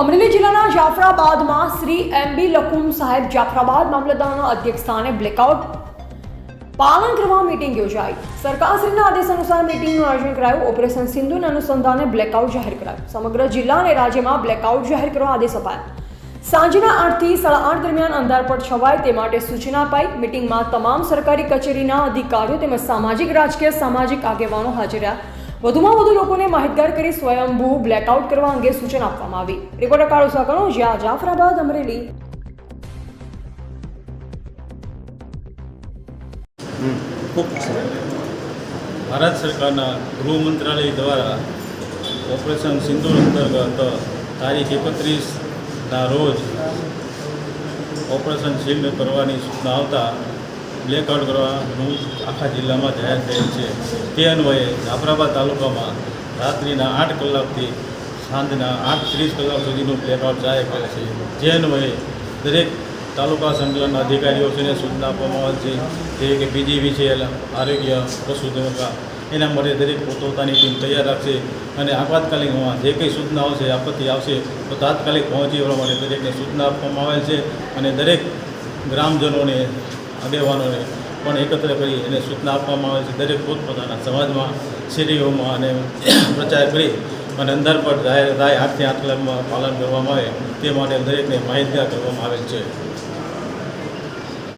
અમરેલી જિલ્લાના જાફરાબાદમાં શ્રી એમ બી લકુમ સાહેબ જાફરાબાદ મામલતદારના અધ્યક્ષસ્થાને બ્લેકઆઉટ પાલન કરવા મીટિંગ યોજાઈ. સરકારશ્રીના આદેશ અનુસાર મીટિંગનું આયોજન કરાયું. ઓપરેશન સિંધુના અનુસંધાને બ્લેકઆઉટ જાહેર કરાયું. સમગ્ર જિલ્લા અને રાજ્યમાં બ્લેકઆઉટ જાહેર કરવા આદેશ અપાયા. સાંજના આઠથી સાડા આઠ દરમિયાન અંધારપટ છવાય તે માટે સૂચના અપાઈ. મીટિંગમાં તમામ સરકારી કચેરીના અધિકારીઓ તેમજ સામાજિક રાજકીય સામાજિક આગેવાનો હાજર રહ્યા. વધુમાં વધુ લોકોને માહિતગાર કરી સ્વયંભૂ બ્લેકઆઉટ કરવા અંગે સૂચના આપવામાં આવી. રિપોર્ટર કાળુ સાકણો, જ્યાં જાફરાબાદ, અમરેલી. ભારત સરકારના ગૃહ મંત્રાલય દ્વારા ઓપરેશન સિંદૂર અંતર્ગત તારીખ એકત્રીસના રોજ ઓપરેશન શિલ્ડ કરવાની સૂચના આવતા બ્લેકઆઉટ કરવાનું આખા જિલ્લામાં જાહેર થયેલ છે. તે અન્વયે જાફરાબાદ તાલુકામાં રાત્રિના આઠ કલાકથી સાંજના આઠ ત્રીસ કલાક સુધીનું બ્લેકઆઉટ જાહેર કરે છે. જે અન્વયે દરેક તાલુકા સંકલન અધિકારીઓને સૂચના આપવામાં આવે છે. જે કે પીજીવીસીએલ આરોગ્ય પશુધન એના માટે દરેક પોતપોતાની ટીમ તૈયાર રાખશે અને આપાતકાલીનમાં જે કંઈ સૂચના આવશે, આપત્તિ આવશે, તો તાત્કાલિક પહોંચી વળવા માટે દરેકને સૂચના આપવામાં આવે છે. અને દરેક ગ્રામજનોને આગેવાનોને પણ એકત્ર કરી એને સૂચના આપવામાં આવે છે. દરેક પોતપોતાના સમાજમાં, શેરીઓમાં અને પ્રચાર કરી અને અંદર પર જાહેર થાય આઠથી આઠ પાલન કરવામાં આવે તે માટે દરેકને માહિતગાર કરવામાં આવેલ છે.